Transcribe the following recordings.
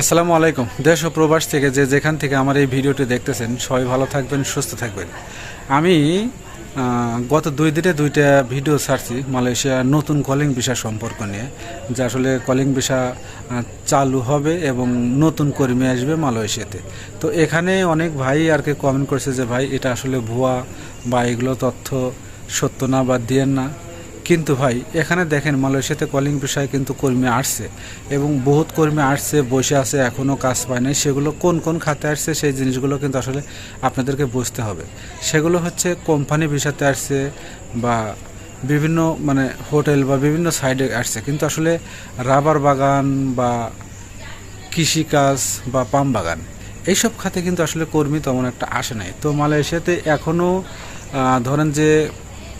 আসসালামু আলাইকুম। দেশ ও প্রবাস থেকে যে যেখান থেকে আমার এই ভিডিওটি দেখতেছেন, সবাই ভালো থাকবেন, সুস্থ থাকবেন। আমি গত দুই দিনে দুইটা ভিডিও ছাড়ছি মালয়েশিয়ার নতুন কলিং ভিসা সম্পর্ক নিয়ে, যে আসলে কলিং ভিসা চালু হবে এবং নতুন কর্মী আসবে মালয়েশিয়াতে। তো এখানে অনেক ভাই আর কি কমেন্ট করছে যে, ভাই, এটা আসলে ভুয়া বা এগুলো তথ্য সত্য না বা দিয়েন না। কিন্তু ভাই, এখানে দেখেন মালয়েশিয়াতে কলিং বিষয়ে কিন্তু কর্মী আসছে এবং বহুত কর্মী আসছে, বসে আছে এখনও কাজ পায় নাই। সেগুলো কোন কোন খাতে আসছে সেই জিনিসগুলো কিন্তু আসলে আপনাদেরকে বুঝতে হবে। সেগুলো হচ্ছে কোম্পানি ভিসাতে আসছে বা বিভিন্ন মানে হোটেল বা বিভিন্ন সাইডে আসছে। কিন্তু আসলে রাবার বাগান বা কৃষিকাজ বা পাম বাগান, এইসব খাতে কিন্তু আসলে কর্মী তেমন একটা আসে নাই। তো মালয়েশিয়াতে এখনও ধরেন যে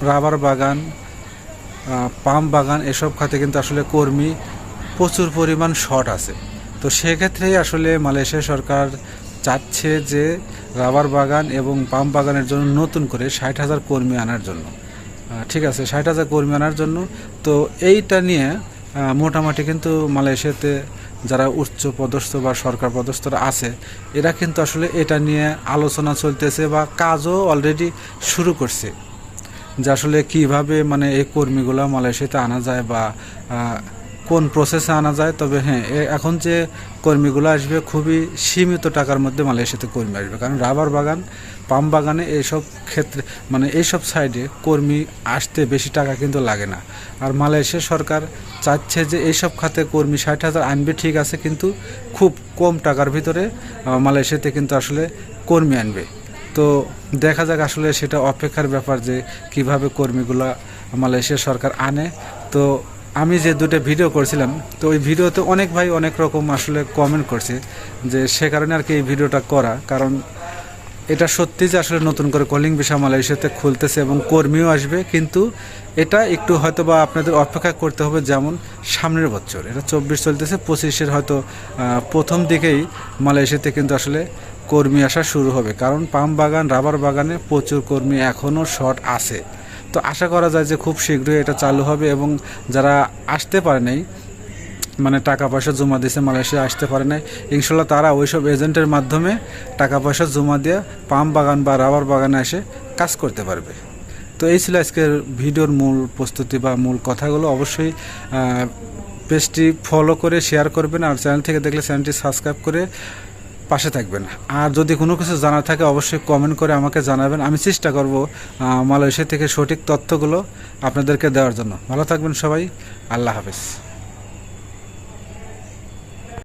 রাবার বাগান পাম বাগান এসব খাতে কিন্তু আসলে কর্মী প্রচুর পরিমাণ শর্ট আছে। তো সেক্ষেত্রেই আসলে মালয়েশিয়া সরকার চাচ্ছে যে রাবার বাগান এবং পাম বাগানের জন্য নতুন করে ষাট হাজার কর্মী আনার জন্য। ঠিক আছে, ষাট হাজার কর্মী আনার জন্য। তো এইটা নিয়ে মোটামুটি কিন্তু মালয়েশিয়াতে যারা উচ্চ পদস্থ বা সরকার পদস্থরা আছে, এরা কিন্তু আসলে এটা নিয়ে আলোচনা চলতেছে বা কাজও অলরেডি শুরু করছে। যে আসলে কীভাবে মানে এই কর্মীগুলো মালয়েশিয়াতে আনা যায় বা কোন প্রসেসে আনা যায়। তবে হ্যাঁ এখন যে কর্মীগুলো আসবে খুবই সীমিত টাকার মধ্যে মালয়েশিয়াতে কর্মী আসবে। কারণ রাবার বাগান, পাম বাগানে এইসব ক্ষেত্রে মানে এইসব সাইডে কর্মী আসতে বেশি টাকা কিন্তু লাগে না। আর মালয়েশিয়া সরকার চাচ্ছে যে এইসব খাতে কর্মী ষাট হাজার আনবে ঠিক আছে, কিন্তু খুব কম টাকার ভিতরে মালয়েশিয়াতে কিন্তু আসলে কর্মী আনবে। তো দেখা যাক আসলে সেটা অপেক্ষার ব্যাপার যে কীভাবে কর্মীগুলা মালয়েশিয়া সরকার আনে। তো আমি যে দুটো ভিডিও করছিলাম, তো ওই ভিডিওতে অনেক ভাই অনেক রকম আসলে কমেন্ট করছে যে সে কারণে আর কি এই ভিডিওটা করা। কারণ এটা সত্যি যে আসলে নতুন করে কলিং বিষয় মালয়েশিয়াতে খুলতেছে এবং কর্মীও আসবে, কিন্তু এটা একটু হয়তো বা আপনাদের অপেক্ষা করতে হবে যেমন সামনের বছর। এটা চব্বিশ চলতেছে, পঁচিশের হয়তো প্রথম দিকেই মালয়েশিয়াতে কিন্তু আসলে কর্মী আসা শুরু হবে, কারণ পাম বাগান, রাবার বাগানে প্রচুর কর্মী এখনও শর্ট আছে। তো আশা করা যায় যে খুব শীঘ্রই এটা চালু হবে এবং যারা আসতে পারে নাই মানে টাকা পয়সা জমা দিয়েছে মালয়েশিয়া আসতে পারে নাই, ইনশাল্লাহ তারা ওইসব এজেন্টের মাধ্যমে টাকা পয়সা জমা দিয়ে পাম বাগান বা রাবার বাগানে এসে কাজ করতে পারবে। তো এই ছিল আজকের ভিডিওর মূল প্রস্তুতি বা মূল কথাগুলো। অবশ্যই পেজটি ফলো করে শেয়ার করবেন আর চ্যানেল থেকে দেখলে চ্যানেলটি সাবস্ক্রাইব করে পাশে থাকবেন। আর যদি কোনো কিছু জানার থাকে, অবশ্যই কমেন্ট করে আমাকে জানাবেন। আমি চেষ্টা করব মালয়েশিয়া থেকে সঠিক তথ্যগুলো আপনাদেরকে দেওয়ার জন্য। ভালো থাকবেন সবাই। আল্লাহ হাফেজ।